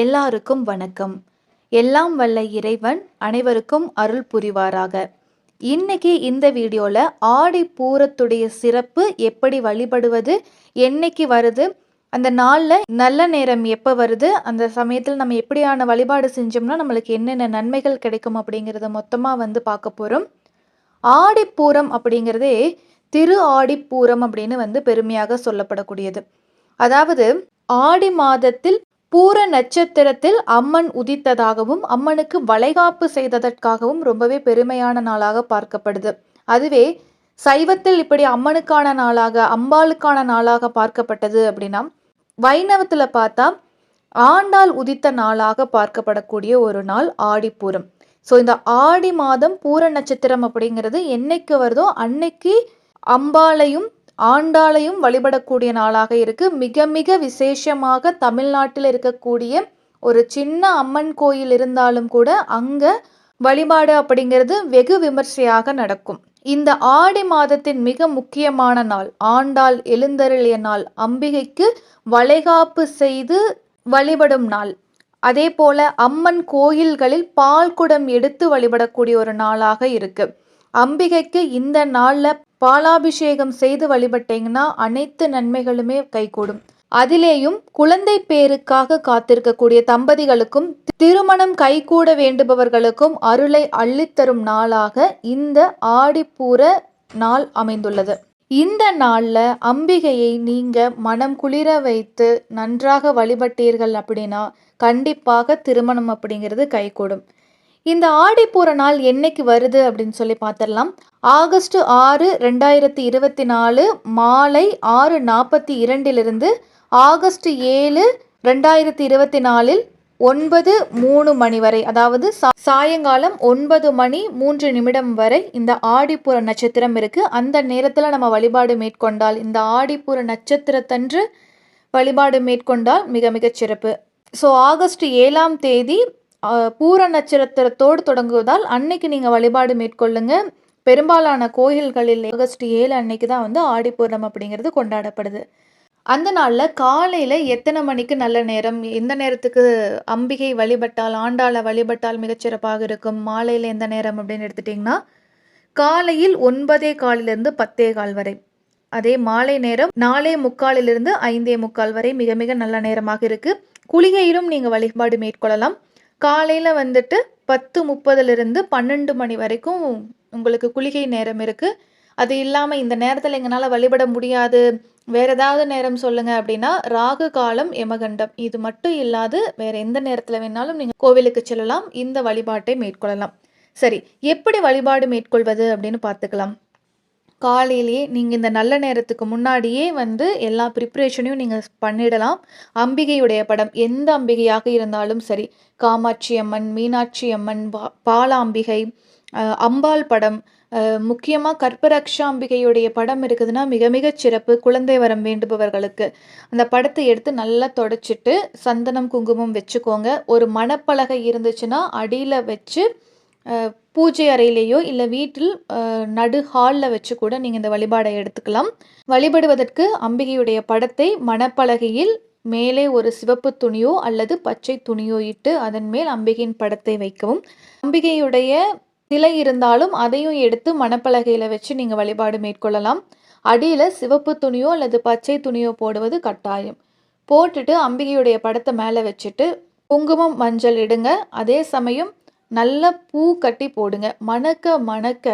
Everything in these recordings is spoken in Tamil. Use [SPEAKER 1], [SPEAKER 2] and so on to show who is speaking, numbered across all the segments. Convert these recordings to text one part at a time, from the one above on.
[SPEAKER 1] எல்லாருக்கும் வணக்கம். எல்லாம் வல்ல இறைவன் அனைவருக்கும் அருள் புரிவாராக. இன்னைக்கு இந்த வீடியோவில் ஆடி பூரத்துடைய சிறப்பு எப்படி வழிபடுவது என்னைக்கு வருது அந்த நாளில் நல்ல நேரம் எப்போ வருது அந்த சமயத்தில் நம்ம எப்படியான வழிபாடு செஞ்சோம்னா நம்மளுக்கு என்னென்ன நன்மைகள் கிடைக்கும் அப்படிங்கிறத மொத்தமாக வந்து பார்க்க போகிறோம் ஆடிப்பூரம் அப்படிங்கிறதே திரு ஆடிப்பூரம் அப்படின்னு வந்து பெருமையாக சொல்லப்படக்கூடியது. அதாவது ஆடி மாதத்தில் பூர நட்சத்திரத்தில் அம்மன் உதித்ததாகவும் அம்மனுக்கு வளைகாப்பு செய்ததற்காகவும் ரொம்பவே பெருமையான நாளாக பார்க்கப்படுது. அதுவே சைவத்தில் இப்படி அம்மனுக்கான நாளாக அம்பாளுக்கான நாளாக பார்க்கப்பட்டது அப்படின்னா வைணவத்தில் பார்த்தா ஆண்டாள் உதித்த நாளாக பார்க்கப்படக்கூடிய ஒரு நாள் ஆடிப்பூரம். ஸோ இந்த ஆடி மாதம் பூர நட்சத்திரம் அப்படிங்கிறது என்னைக்கு வருதோ அன்னைக்கு அம்பாளையும் ஆண்டாளையும் வழிபடக்கூடிய நாளாக இருக்கு. மிக மிக விசேஷமாக தமிழ்நாட்டில் இருக்கக்கூடிய ஒரு சின்ன அம்மன் கோயில் இருந்தாலும் கூட அங்க வழிபாடு அப்படிங்கிறது வெகு விமர்சையாக நடக்கும். இந்த ஆடி மாதத்தின் மிக முக்கியமான நாள் ஆண்டாள் எழுந்தருளிய நாள் அம்பிகைக்கு வளைகாப்பு செய்து வழிபடும் நாள். அதே போல அம்மன் கோயில்களில் பால் குடம் எடுத்து வழிபடக்கூடிய ஒரு நாளாக இருக்கு. அம்பிகைக்கு இந்த நாளில் பாலாபிஷேகம் செய்து வழிபட்டீங்கன்னா அனைத்து நன்மைகளுமே கைகூடும். அதிலேயும் குழந்தை பேருக்காக காத்திருக்கக்கூடிய தம்பதிகளுக்கும் திருமணம் கைகூட வேண்டுபவர்களுக்கும் அருளை அள்ளித்தரும் நாளாக இந்த ஆடிப்பூர நாள் அமைந்துள்ளது. இந்த நாளில் அம்பிகையை நீங்கள் மனம் குளிர வைத்து நன்றாக வழிபட்டீர்கள் அப்படின்னா கண்டிப்பாக திருமணம் அப்படிங்கிறது கைகூடும். இந்த ஆடிப்பூர நாள் என்னைக்கு வருது அப்படின்னு சொல்லி பார்த்துடலாம் ஆகஸ்ட் ஆறு ரெண்டாயிரத்தி இருபத்தி நாலு மாலை ஆறு நாற்பத்தி இரண்டிலிருந்து ஆகஸ்ட் ஏழு ரெண்டாயிரத்தி இருபத்தி நாலில் ஒன்பது மூணு மணி வரை அதாவது சாயங்காலம் ஒன்பது மணி மூன்று நிமிடம் வரை இந்த ஆடிப்புற நட்சத்திரம் இருக்குது அந்த நேரத்தில் நம்ம வழிபாடு மேற்கொண்டால் இந்த ஆடிப்புற நட்சத்திரத்தன்று வழிபாடு மேற்கொண்டால் மிக மிகச் சிறப்பு. ஸோ ஆகஸ்ட் ஏழாம் தேதி பூர நட்சத்திரத்தோடு தொடங்குவதால் அன்னைக்கு நீங்கள் வழிபாடு மேற்கொள்ளுங்க. பெரும்பாலான கோயில்களில் ஆகஸ்ட் ஏழு அன்னைக்கு தான் வந்து ஆடிப்பூரம் அப்படிங்கிறது கொண்டாடப்படுது. அந்த நாளில் காலையில் எத்தனை மணிக்கு நல்ல நேரம்? எந்த நேரத்துக்கு அம்பிகை வழிபட்டால் ஆண்டாளை வழிபட்டால் மிகச்சிறப்பாக இருக்கும்? மாலையில் எந்த நேரம் அப்படின்னு எடுத்துட்டிங்கன்னா காலையில் ஒன்பதே காலிலிருந்து பத்தே கால் வரை. அதே மாலை நேரம் நாலே முக்காலிலிருந்து ஐந்தே முக்கால் வரை மிக மிக நல்ல நேரமாக இருக்குது குளிகையிலும் நீங்கள் வழிபாடு மேற்கொள்ளலாம். காலையில் வந்துட்டு பத்து முப்பதுலேருந்து பன்னெண்டு மணி வரைக்கும் உங்களுக்கு குளிகை நேரம் இருக்குது அது இல்லாமல் இந்த நேரத்தில் எங்களால் வழிபட முடியாது. வேறு ஏதாவது நேரம் சொல்லுங்கள் அப்படின்னா ராகு காலம் யமகண்டம். இது மட்டும் இல்லாது வேறு எந்த நேரத்தில் வேணாலும் நீங்கள் கோவிலுக்கு செல்லலாம். இந்த வழிபாட்டை மேற்கொள்ளலாம். சரி எப்படி வழிபாடு மேற்கொள்வது அப்படின்னு பார்த்துக்கலாம். காலையிலேயே நீங்கள் இந்த நல்ல நேரத்துக்கு முன்னாடியே வந்து எல்லா ப்ரிப்ரேஷனையும் நீங்கள் பண்ணிடலாம். அம்பிகையுடைய படம் எந்த அம்பிகையாக இருந்தாலும் சரி காமாட்சி அம்மன் மீனாட்சி அம்மன் பா பாலாம்பிகை அம்பாள் படம் முக்கியமாக கற்பரக்ஷாம்பிகையுடைய படம் இருக்குதுன்னா மிக மிக சிறப்பு. குழந்தை வரம் வேண்டுபவர்களுக்கு. அந்த படத்தை எடுத்து நல்லா தொடச்சிட்டு சந்தனம் குங்குமம் வச்சுக்கோங்க. ஒரு மணப்பலகை இருந்துச்சுன்னா அடியில் வச்சு பூஜை அறையிலேயோ இல்லை வீட்டில் நடு ஹாலில் வச்சு கூட நீங்கள் இந்த வழிபாடை எடுத்துக்கலாம். வழிபடுவதற்கு அம்பிகையுடைய படத்தை மணப்பலகையில் மேலே ஒரு சிவப்பு துணியோ அல்லது பச்சை துணியோ இட்டு அதன் மேல் அம்பிகையின் படத்தை வைக்கவும். அம்பிகையுடைய சிலை இருந்தாலும் அதையும் எடுத்து மணப்பலகையில் வச்சு நீங்கள் வழிபாடு மேற்கொள்ளலாம். அடியில் சிவப்பு துணியோ அல்லது பச்சை துணியோ போடுவது கட்டாயம். போட்டுட்டு அம்பிகையுடைய படத்தை மேலே வச்சுட்டு குங்குமம் மஞ்சள் இடுங்க. அதே சமயம் நல்ல பூ கட்டி போடுங்க. மணக்க மணக்க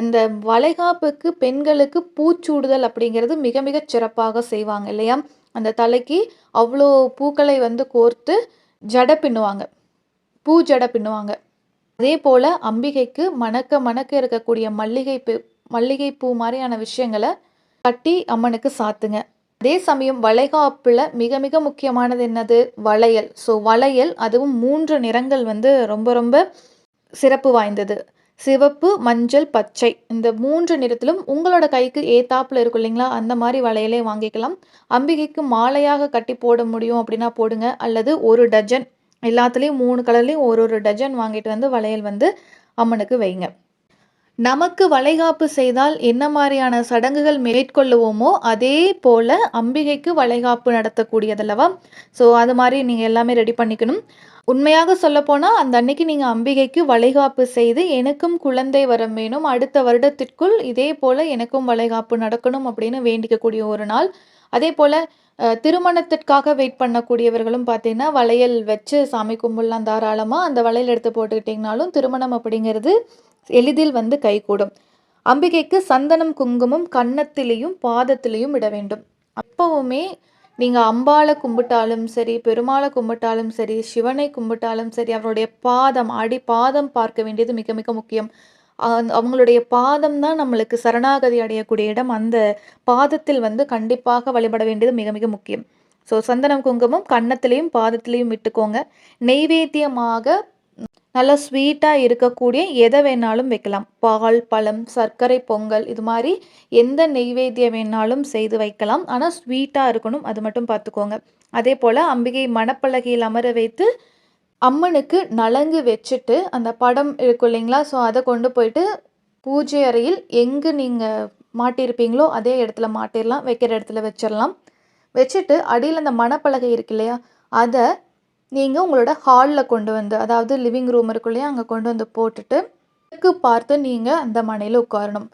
[SPEAKER 1] அந்த வளைகாப்புக்கு பெண்களுக்கு பூச்சூடுதல் அப்படிங்கிறது மிக மிக சிறப்பாக செய்வாங்க இல்லையா? அந்த தலைக்கு அவ்வளோ பூக்களை வந்து கோர்த்து ஜடை பின்னுவாங்க. பூ ஜடை பின்னுவாங்க. அதே போல் அம்பிகைக்கு மணக்க மணக்க இருக்கக்கூடிய மல்லிகை பூ மல்லிகை பூ மாதிரியான விஷயங்களை கட்டி அம்மனுக்கு சாத்துங்க. அதே சமயம் வளைகாப்பில் மிக மிக முக்கியமானது என்னது? வளையல். ஸோ வளையல் அதுவும் மூன்று நிறங்கள் வந்து ரொம்ப ரொம்ப சிறப்பு வாய்ந்தது. சிவப்பு மஞ்சள் பச்சை. இந்த மூன்று நிறத்திலும் உங்களோட கைக்கு ஏத்தாப்பில் இருக்கும் இல்லைங்களா? அந்த மாதிரி வளையலே வாங்கிக்கலாம். அம்பிகைக்கு மாலையாக கட்டி போட முடியும் அப்படின்னா போடுங்க. அல்லது ஒரு டஜன். எல்லாத்துலேயும் மூணு கலர்லேயும் ஒரு ஒரு டஜன் வாங்கிட்டு வந்து வளையல் வந்து அம்மனுக்கு வைங்க. நமக்கு வளைகாப்பு செய்தால் என்ன மாதிரியான சடங்குகள் மேற்கொள்ளுவோமோ அதே போல அம்பிகைக்கு வளைகாப்பு நடத்தக்கூடியதல்லவா? ஸோ அது மாதிரி நீங்கள் எல்லாமே ரெடி பண்ணிக்கணும். உண்மையாக சொல்லப்போனால் அந்த அன்னைக்கு நீங்கள் அம்பிகைக்கு வளைகாப்பு செய்து எனக்கும் குழந்தை வரம் வேணும். அடுத்த வருடத்திற்குள் இதே போல் எனக்கும் வளைகாப்பு நடக்கணும் அப்படின்னு வேண்டிக்கக்கூடிய ஒரு நாள். அதே போல் திருமணத்திற்காக வெயிட் பண்ணக்கூடியவர்களும் பார்த்தீங்கன்னா வளையல் வச்சு சாமி கும்பிடலாம் தாராளமாக அந்த வளையல் எடுத்து போட்டுக்கிட்டிங்கனாலும் திருமணம் அப்படிங்கிறது எளிதில் வந்து கைகூடும். அம்பிகைக்கு சந்தனம் குங்குமம் கன்னத்திலையும் பாதத்திலையும் இட வேண்டும். அப்பவுமே நீங்கள் அம்பாளை கும்பிட்டாலும் சரி பெருமாளை கும்பிட்டாலும் சரி சிவனை கும்பிட்டாலும் சரி அவருடைய பாதம் அடி பாதம் பார்க்க வேண்டியது மிக மிக முக்கியம். அவங்களுடைய பாதம் தான் நம்மளுக்கு சரணாகதி அடையக்கூடிய இடம். அந்த பாதத்தில் வந்து கண்டிப்பாக வழிபட வேண்டியது மிக மிக முக்கியம். ஸோ சந்தனம் குங்குமம் கன்னத்திலையும் பாதத்திலையும் விட்டுக்கோங்க நெய்வேத்தியமாக நல்லா ஸ்வீட்டாக இருக்கக்கூடிய எதை வேணாலும் வைக்கலாம். பால் பழம் சர்க்கரை பொங்கல் இது மாதிரி எந்த நெய்வேத்தியம் வேணாலும் செய்து வைக்கலாம். ஆனால் ஸ்வீட்டாக இருக்கணும் அது மட்டும் பார்த்துக்கோங்க. அதே போல் அம்பிகை மணப்பலகையில் அமர வைத்து அம்மனுக்கு நலங்கு வச்சுட்டு அந்த படம் இருக்கும் இல்லைங்களா? ஸோ அதை கொண்டு போயிட்டு பூஜை அறையில் எங்கு நீங்கள் மாட்டியிருப்பீங்களோ அதே இடத்துல மாட்டிடலாம் வைக்கிற இடத்துல வச்சிடலாம். வச்சுட்டு அடியில் அந்த மணப்பலகை இருக்கு இல்லையா? அதை நீங்கள் உங்களோட ஹாலில் கொண்டு வந்து அதாவது லிவிங் ரூம் இருக்கு இல்லையா அங்கே கொண்டு வந்து போட்டுட்டு கிழக்கு பார்த்து நீங்கள் அந்த மனையில் உட்காரணும்.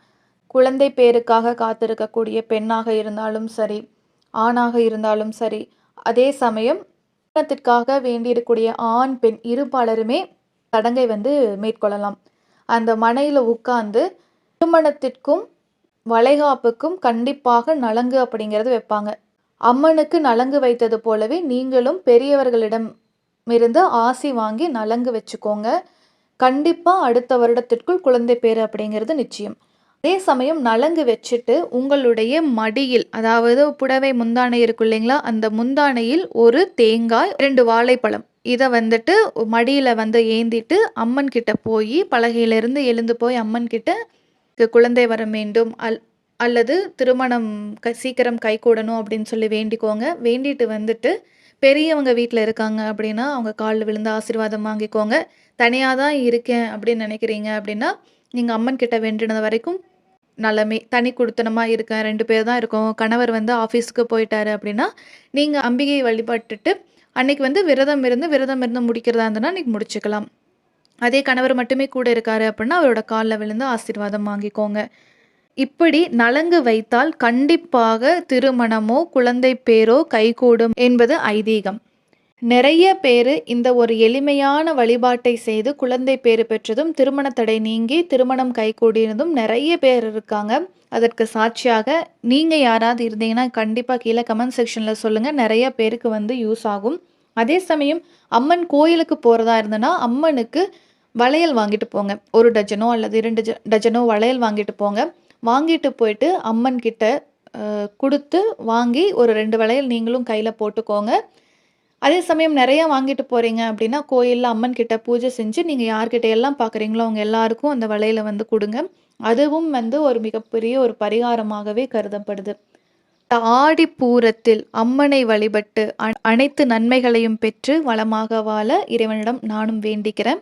[SPEAKER 1] குழந்தை பேருக்காக காத்திருக்கக்கூடிய பெண்ணாக இருந்தாலும் சரி ஆணாக இருந்தாலும் சரி அதே சமயம் திருமணத்திற்காக வேண்டியிருக்கக்கூடிய ஆண் பெண் இருபாலருமே சடங்கை வந்து மேற்கொள்ளலாம். அந்த மனையில் உட்கார்ந்து திருமணத்திற்கும் வளைகாப்புக்கும் கண்டிப்பாக நலங்கு அப்படிங்கிறது வைப்பாங்க. அம்மனுக்கு நலங்கு வைத்தது போலவே நீங்களும் பெரியவர்களிடம் இருந்து ஆசி வாங்கி நலங்கு வச்சுக்கோங்க. கண்டிப்பாக அடுத்த வருடத்திற்குள் குழந்தை பேர் அப்படிங்கிறது நிச்சயம். அதே சமயம் நலங்கு வச்சுட்டு உங்களுடைய மடியில் அதாவது புடவை முந்தானை இருக்கு இல்லைங்களா அந்த முந்தானையில் ஒரு தேங்காய் ரெண்டு வாழைப்பழம். இதை வந்துட்டு மடியில் வந்து ஏந்திட்டு அம்மன் கிட்ட போய் பலகையிலிருந்து எழுந்து போய் அம்மன் கிட்ட குழந்தை வர வேண்டும். அல் அல்லது திருமணம் க சீக்கிரம் கைகூடணும் அப்படின்னு சொல்லி வேண்டிக்கோங்க. வேண்டிட்டு வந்துட்டு பெரியவங்க வீட்டில் இருக்காங்க அப்படின்னா அவங்க காலில் விழுந்து ஆசீர்வாதம் வாங்கிக்கோங்க. தனியாக தான் இருக்கேன் அப்படின்னு நினைக்கிறீங்க அப்படின்னா நீங்கள் அம்மன் கிட்ட வேண்டினது வரைக்கும் நல்லமே. தனி கொடுத்தனமாக இருக்கேன். ரெண்டு பேர் தான் இருக்கோம். கணவர் வந்து ஆஃபீஸுக்கு போயிட்டாரு அப்படின்னா நீங்கள் அம்பிகையை வழிபட்டுட்டு அன்னைக்கு வந்து விரதம் இருந்து விரதம் இருந்து முடிக்கிறதா இருந்ததுன்னா அன்றைக்கி முடிச்சுக்கலாம். அதே கணவர் மட்டுமே கூட இருக்காரு அப்படின்னா அவரோட காலில் விழுந்து ஆசீர்வாதம் வாங்கிக்கோங்க. இப்படி நலங்கு வைத்தால் கண்டிப்பாக திருமணமோ குழந்தை பேரோ கைகூடும் என்பது ஐதீகம். நிறைய பேர் இந்த ஒரு எளிமையான வழிபாட்டை செய்து குழந்தை பேறு பெற்றதும் திருமண தடை நீங்கி திருமணம் கைகூடினதும் நிறைய பேர் இருக்காங்க. அதற்கு சாட்சியாக நீங்கள் யாராவது இருந்தீங்கன்னா கண்டிப்பாக கீழே கமெண்ட் செக்ஷனில் சொல்லுங்கள் நிறைய பேருக்கு வந்து யூஸ் ஆகும். அதே சமயம் அம்மன் கோயிலுக்கு போகிறதா இருந்ததுன்னா அம்மனுக்கு வளையல் வாங்கிட்டு போங்க. ஒரு டஜனோ அல்லது இரண்டு டஜனோ வளையல் வாங்கிட்டு போங்க. வாங்கிட்டு போயிட்டு அம்மன் கிட்ட கொடுத்து வாங்கி ஒரு ரெண்டு வளையல் நீங்களும் கையில் போட்டுக்கோங்க. அதே சமயம் நிறைய வாங்கிட்டு போகிறீங்க அப்படின்னா கோயிலில் அம்மன் கிட்ட பூஜை செஞ்சு நீங்கள் யார்கிட்ட எல்லாம் பார்க்குறீங்களோ அவங்க எல்லாருக்கும் அந்த வளையலை வந்து கொடுங்க. அதுவும் வந்து ஒரு மிகப்பெரிய ஒரு பரிகாரமாகவே கருதப்படுது. ஆடி பூரத்தில் அம்மனை வழிபட்டு அனைத்து நன்மைகளையும் பெற்று வளமாக வாழ இறைவனிடம் நானும் வேண்டிக்கிறேன்.